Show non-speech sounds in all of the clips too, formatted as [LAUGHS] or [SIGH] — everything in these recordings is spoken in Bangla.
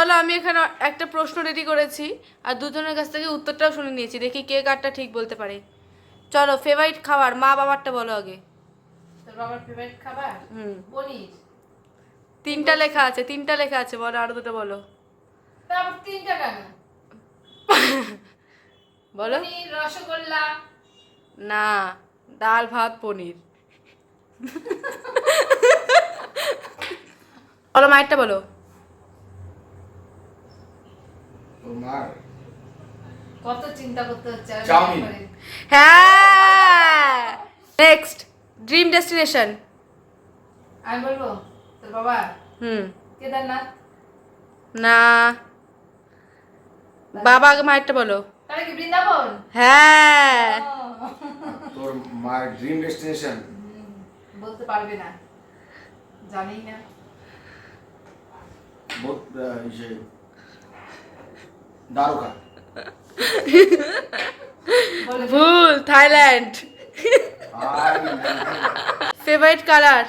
চলো আমি এখানে একটা প্রশ্ন রেডি করেছি আর দুজনের কাছ থেকে উত্তরটাও শুনে নিয়েছি দেখি কে কারটা ঠিক বলতে পারে। চলো ফেভারিট খাবার মা বাবারটা বলো আগে। তোর বাবার ফেভারিট খাবার? হুম। পনির। তিনটা লেখা আছে তিনটা লেখা আছে বলো আরও দুটো বলো। তারপর তিনটা কেন? [LAUGHS] বলো। রসগোল্লা। না ডাল ভাত পনির। [LAUGHS] বলো মায়েরটা বলো। তোর মার কত চিন্তা করতে হচ্ছে চাউমিন। হ্যাঁ। নেক্সট ড্রিম ডেস্টিনেশন আমি বলব তোর বাবা? হুম। কেদারনাথ? না। বাবা। আগে মায়েরটা বলো। তাহলে কি বৃন্দাবন? হ্যাঁ। তোর মার ড্রিম ডেস্টিনেশন বলতে পারবে না। জানি না। ভুল থাইল্যান্ড। ফেভারিট কালার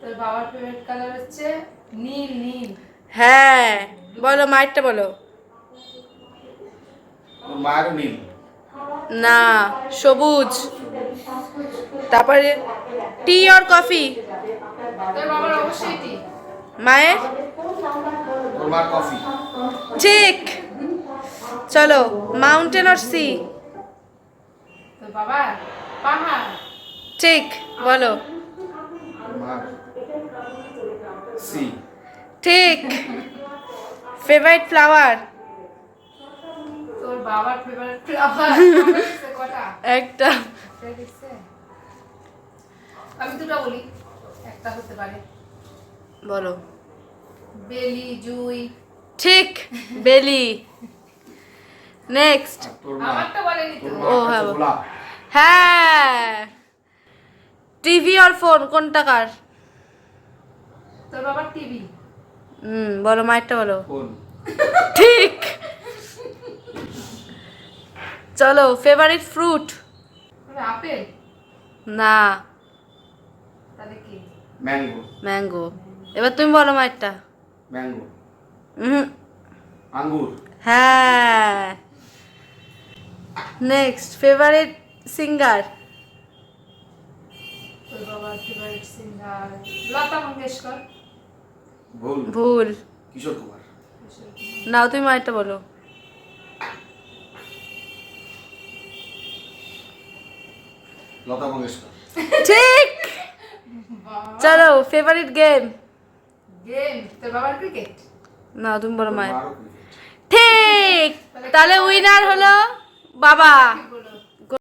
তোর বাবার ফেভারিট কালার হচ্ছে নীল নীল। হ্যাঁ বলো মায়েরটা বলো। তোর মায়েরও নীল। না সবুজ। তারপরে টি অর কফি তোর বাবার অবশ্যই টি মায়ের? তোর মার কফি ঠিক। চলো মাউন্টেন অর সি বাবার পাহাড়। ঠিক বলো। সি ঠিক। ফেভারিট ফ্লাওয়ার তোর বাবার ফেভারিট [LAUGHS] ফ্লাওয়ার কটা? একটা। একটা আমি দুটো বলি। একটা হতে পারে। বলো। বেলি জুই। ঠিক বেলি। নেক্সট ও, হ্যাঁ, হ্যাঁ। টিভি আর ফোন কোনটা কার? তোর বাবার টিভি। হুম বলো মায়েরটা বলো। ফোন। ঠিক। চলো ফেভারিট ফ্রুট আপেল? না। তাহলে কি? ম্যাঙ্গো ম্যাঙ্গো এবার তুমি বলো মায়েরটা। ম্যাঙ্গো হুম আঙ্গুর হ্যাঁ নেক্সট ফেভারিট সিঙ্গার তোর বাবার ফেভারিট সিঙ্গার লতা মঙ্গেশকর। ভুল। ভুল। কিশোর কুমার। নাও তুমি মায়েরটা বলো। লতা মঙ্গেশকর। ঠিক। চলো ফেভারিট গেম গেম তোর বাবার ক্রিকেট না তুমি বলো মায়ের। ঠিক! তাহলে উইনার হলো বাবা।